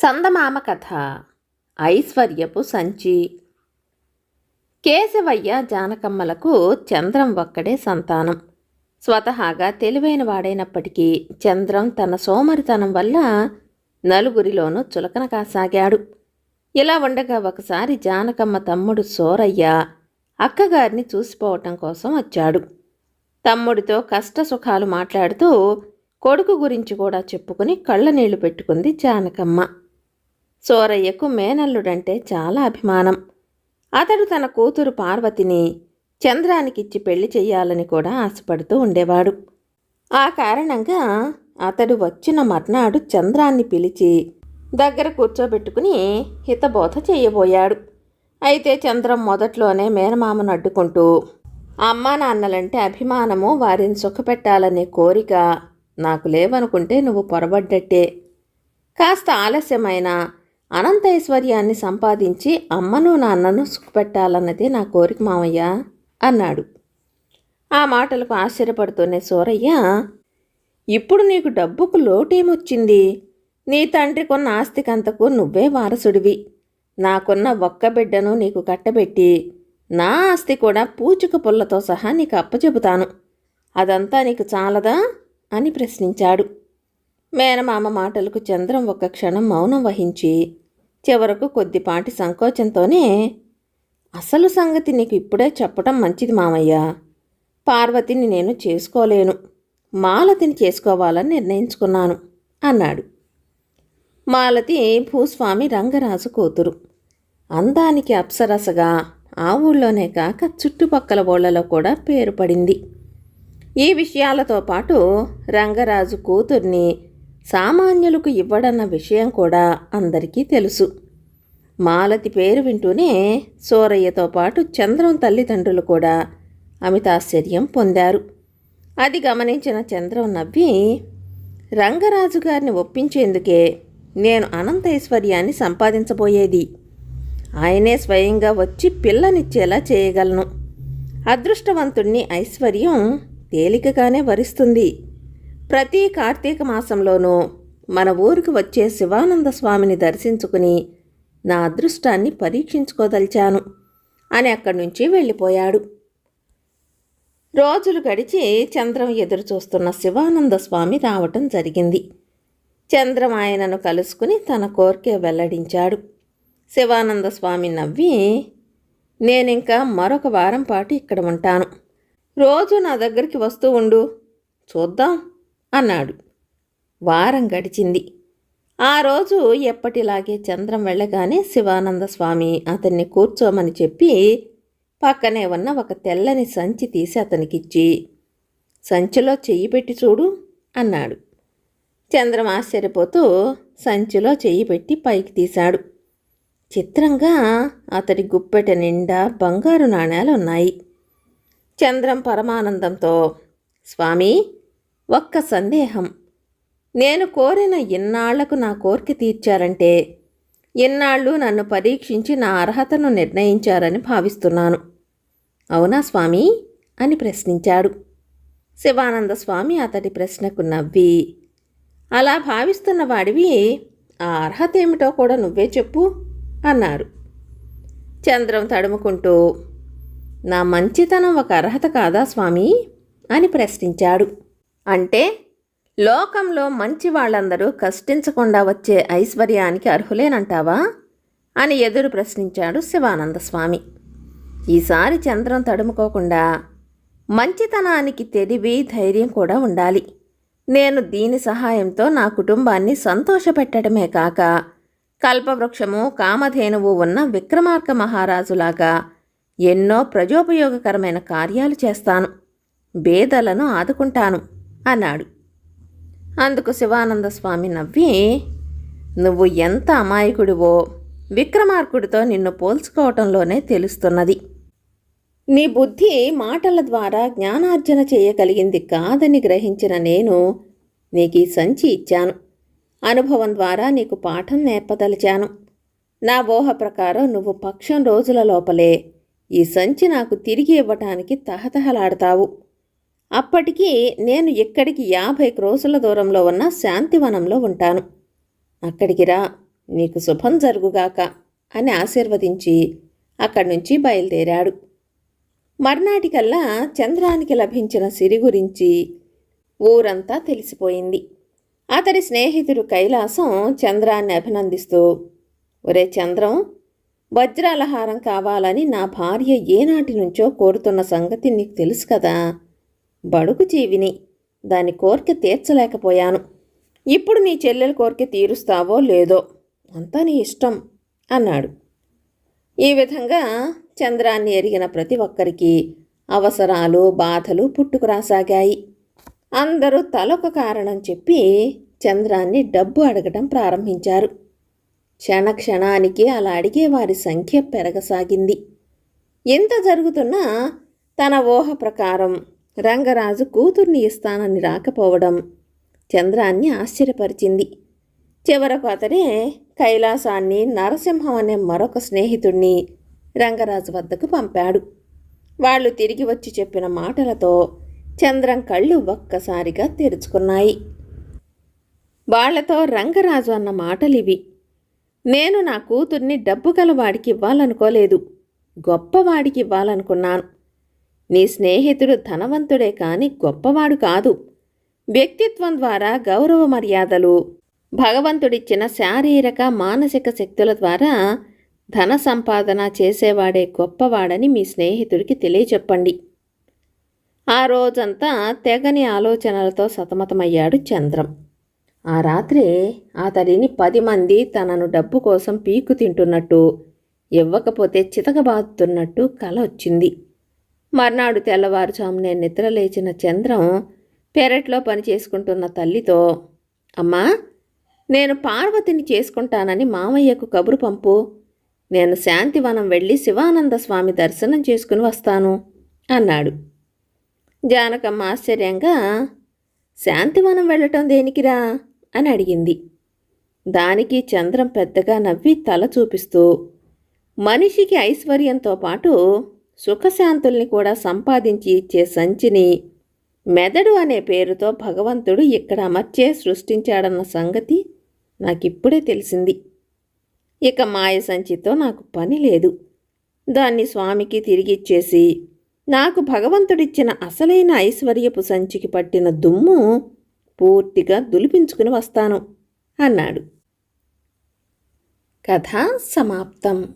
చందమామ కథ. ఐశ్వర్యపు సంచి. కేశవయ్య జానకమ్మలకు చంద్రం ఒక్కడే సంతానం. స్వతహాగా తెలివైన వాడైనప్పటికీ చంద్రం తన సోమరితనం వల్ల నలుగురిలోనూ చులకన కాసాగాడు ఇలా ఉండగా ఒకసారి జానకమ్మ తమ్ముడు సోరయ్య అక్కగారిని చూసిపోవటం కోసం వచ్చాడు. తమ్ముడితో కష్ట సుఖాలు మాట్లాడుతూ కొడుకు గురించి కూడా చెప్పుకుని కళ్ళనీళ్ళు పెట్టుకుంది జానకమ్మ. సోరయ్యకు మేనల్లుడంటే చాలా అభిమానం. అతడు తన కూతురు పార్వతిని చంద్రానికిచ్చి పెళ్ళి చెయ్యాలని కూడా ఆశపడుతూ ఉండేవాడు. ఆ కారణంగా అతడు వచ్చిన మర్నాడు చంద్రాన్ని పిలిచి దగ్గర కూర్చోబెట్టుకుని హితబోధ చేయబోయాడు అయితే చంద్రం మొదట్లోనే మేనమామను అడ్డుకుంటూ అమ్మా నాన్నలంటే అభిమానము వారిని సుఖపెట్టాలనే కోరిక నాకు లేవనుకుంటే నువ్వు పొరబడ్డట్టే. కాస్త ఆలస్యమైన అనంతైశ్వర్యాన్ని సంపాదించి అమ్మను నాన్నను సుఖపెట్టాలన్నదే నా కోరిక మామయ్య అన్నాడు. ఆ మాటలకు ఆశ్చర్యపడుతూనే సూరయ్య ఇప్పుడు నీకు డబ్బుకు లోటేమొచ్చింది? నీ తండ్రి కొన్న ఆస్తికంతకు నువ్వే వారసుడివి. నాకున్న ఒక్క బిడ్డను నీకు కట్టబెట్టి నా ఆస్తి కూడా పూచిక పుల్లతో సహా నీకు అప్పచెబుతాను. అదంతా నీకు చాలదా? అని ప్రశ్నించాడు. మేనమామ మాటలకు చంద్రం ఒక్క క్షణం మౌనం వహించి చివరకు కొద్దిపాటి సంకోచంతోనే అసలు సంగతి నీకు ఇప్పుడే చెప్పటం మంచిది మామయ్య. పార్వతిని నేను చేసుకోలేను. మాలతిని చేసుకోవాలని నిర్ణయించుకున్నాను అన్నాడు. మాలతి భూస్వామి రంగరాజు కూతురు. అందానికి అప్సరసగా ఆ ఊళ్ళోనే కాక చుట్టుపక్కల ఊళ్ళలో కూడా పేరు పడింది. ఈ విషయాలతో పాటు రంగరాజు కూతుర్ని సామాన్యులకు ఇవ్వడన్న విషయం కూడా అందరికీ తెలుసు. మాలతి పేరు వింటూనే సూరయ్యతో పాటు చంద్రం తల్లిదండ్రులు కూడా అమితాశ్చర్యం పొందారు. అది గమనించిన చంద్రం నవ్వి రంగరాజు గారిని ఒప్పించేందుకే నేను అనంతైశ్వర్యాన్ని సంపాదించబోయేది. ఆయనే స్వయంగా వచ్చి పిల్లనిచ్చేలా చేయగలను. అదృష్టవంతుణ్ణి ఐశ్వర్యం తేలికగానే వరిస్తుంది. ప్రతి కార్తీక మాసంలోనూ మన ఊరికి వచ్చే శివానంద స్వామిని దర్శించుకుని నా అదృష్టాన్ని పరీక్షించుకోదలిచాను. అని అక్కడి నుంచి వెళ్ళిపోయాడు. రోజులు గడిచి చంద్రం ఎదురు చూస్తున్న శివానంద స్వామి రావటం జరిగింది. చంద్రం ఆయనను కలుసుకుని తన కోరిక వెల్లడించాడు. శివానంద స్వామి నవ్వి నేనింకా మరొక వారం పాటు ఇక్కడ ఉంటాను. రోజు నా దగ్గరికి వస్తూ ఉండు. చూద్దాం. అన్నాడు. వారం గడిచింది. ఆ రోజు ఎప్పటిలాగే చంద్రం వెళ్ళగానే శివానంద స్వామి అతన్ని కూర్చోమని చెప్పి పక్కనే ఉన్న ఒక తెల్లని సంచి తీసి అతనికిచ్చి సంచిలో చెయ్యి పెట్టి చూడు అన్నాడు. చంద్రం ఆశ్చర్యపోతూ సంచిలో చెయ్యి పెట్టి పైకి తీశాడు. చిత్రంగా అతడి గుప్పెట నిండా బంగారు నాణేలు ఉన్నాయి. చంద్రం పరమానందంతో స్వామి ఒక్క సందేహం. నేను కోరిన ఇన్నాళ్ళకు నా కోరిక తీర్చారంటే ఇన్నాళ్ళు నన్ను పరీక్షించి నా అర్హతను నిర్ణయించారని భావిస్తున్నాను. అవునా స్వామి? అని ప్రశ్నించాడు. శివానంద స్వామి అతడి ప్రశ్నకు నవ్వి అలా భావిస్తున్న వాడివి ఆ అర్హత ఏమిటో కూడా నువ్వే చెప్పు అన్నారు చంద్రం తడుముకుంటూ నా మంచితనం ఒక అర్హత కాదా స్వామి? అని ప్రశ్నించాడు. అంటే లోకంలో మంచి వాళ్ళందరూ కష్టించకుండా వచ్చే ఐశ్వర్యానికి అర్హులేనంటావా? అని ఎదురు ప్రశ్నించాడు శివానంద స్వామి ఈసారి చంద్రం తడుముకోకుండా మంచితనానికి తెలివి ధైర్యం కూడా ఉండాలి. నేను దీని సహాయంతో నా కుటుంబాన్ని సంతోషపెట్టడమే కాక కల్పవృక్షము కామధేనువు ఉన్న విక్రమార్క మహారాజులాగా ఎన్నో ప్రజోపయోగకరమైన కార్యాలు చేస్తాను. బేదలను ఆదుకుంటాను. అన్నాడు. అందుకు శివానంద స్వామి నవ్వి నువ్వు ఎంత అమాయకుడివో విక్రమార్కుడితో నిన్ను పోల్చుకోవటంలోనే తెలుస్తున్నది. నీ బుద్ధి మాటల ద్వారా జ్ఞానార్జన చేయగలిగింది కాదని గ్రహించిన నేను నీకు ఈ సంచి ఇచ్చాను. అనుభవం ద్వారా నీకు పాఠం నేర్పదలిచాను. నా ఊహ ప్రకారం నువ్వు పక్షం రోజుల లోపలే ఈ సంచి నాకు తిరిగి ఇవ్వటానికి తహతహలాడతావు. అప్పటికి నేను ఇక్కడికి యాభై క్రోసుల దూరంలో ఉన్న శాంతివనంలో ఉంటాను. అక్కడికి రా నీకు శుభం జరుగుగాక అని ఆశీర్వదించి అక్కడి నుంచి బయలుదేరాడు. మర్నాటికల్లా చంద్రానికి లభించిన సిరి గురించి ఊరంతా తెలిసిపోయింది. అతడి స్నేహితుడు కైలాసం చంద్రాన్ని అభినందిస్తూ ఒరే చంద్రం వజ్రాలహారం కావాలని నా భార్య ఏనాటి నుంచో కోరుతున్న సంగతి నీకు తెలుసు కదా. బడుగు జీవిని. దాని కోరిక తీర్చలేకపోయాను. ఇప్పుడు నీ చెల్లెల కోరిక తీరుస్తావో లేదో అంతా నీ ఇష్టం అన్నాడు. ఈ విధంగా చంద్రాన్ని ఎరిగిన ప్రతి ఒక్కరికి అవసరాలు బాధలు పుట్టుకురాసాగాయి అందరూ తలొక కారణం చెప్పి చంద్రాన్ని డబ్బు అడగటం ప్రారంభించారు. క్షణ క్షణానికి అలా అడిగే వారి సంఖ్య పెరగసాగింది. ఎంత జరుగుతున్నా తన ఊహ ప్రకారం రంగరాజు కూతుర్ని ఇస్తానని రాకపోవడం చంద్రాన్ని ఆశ్చర్యపరిచింది. చివరకు అతనే కైలాసాన్ని నరసింహం అనే మరొక స్నేహితుణ్ణి రంగరాజు వద్దకు పంపాడు. వాళ్ళు తిరిగి వచ్చి చెప్పిన మాటలతో చంద్రం కళ్ళు ఒక్కసారిగా తెరుచుకున్నాయి. వాళ్ళతో రంగరాజు అన్న మాటలివి. నేను నా కూతుర్ని డబ్బు గలవాడికి ఇవ్వాలనుకోలేదు. గొప్పవాడికి ఇవ్వాలనుకున్నాను. నీ స్నేహితుడు ధనవంతుడే కాని గొప్పవాడు కాదు. వ్యక్తిత్వం ద్వారా గౌరవ మర్యాదలు భగవంతుడిచ్చిన శారీరక మానసిక శక్తుల ద్వారా ధన సంపాదన చేసేవాడే గొప్పవాడని మీ స్నేహితుడికి తెలియచెప్పండి. ఆ రోజంతా తెగని ఆలోచనలతో సతమతమయ్యాడు చంద్రం. ఆ రాత్రి అతడిని పది మంది తనను డబ్బు కోసం పీకు తింటున్నట్టు ఇవ్వకపోతే చితకబాదుతున్నట్టు కల వచ్చింది. మర్నాడు తెల్లవారుజామునే నిద్రలేచిన చంద్రం పెరట్లో పని చేసుకుంటున్న తల్లితో అమ్మా నేను పార్వతిని చేసుకుంటానని మామయ్యకు కబురు పంపు. నేను శాంతివనం వెళ్ళి శివానంద స్వామి దర్శనం చేసుకుని వస్తాను అన్నాడు. జానకమ్మ ఆశ్చర్యంగా శాంతివనం వెళ్ళటం దేనికిరా? అని అడిగింది. దానికి చంద్రం పెద్దగా నవ్వి తల చూపిస్తూ మనిషికి ఐశ్వర్యంతో పాటు సుఖశాంతుల్ని కూడా సంపాదించి ఇచ్చే సంచిని మెదడు అనే పేరుతో భగవంతుడు ఇక్కడ అమర్చే సృష్టించాడన్న సంగతి నాకిప్పుడే తెలిసింది. ఇక మాయ సంచితో నాకు పని లేదు. దాన్ని స్వామికి తిరిగిచ్చేసి నాకు భగవంతుడిచ్చిన అసలైన ఐశ్వర్యపు సంచికి పట్టిన దుమ్ము పూర్తిగా దులిపించుకుని వస్తాను అన్నాడు. కథ సమాప్తం.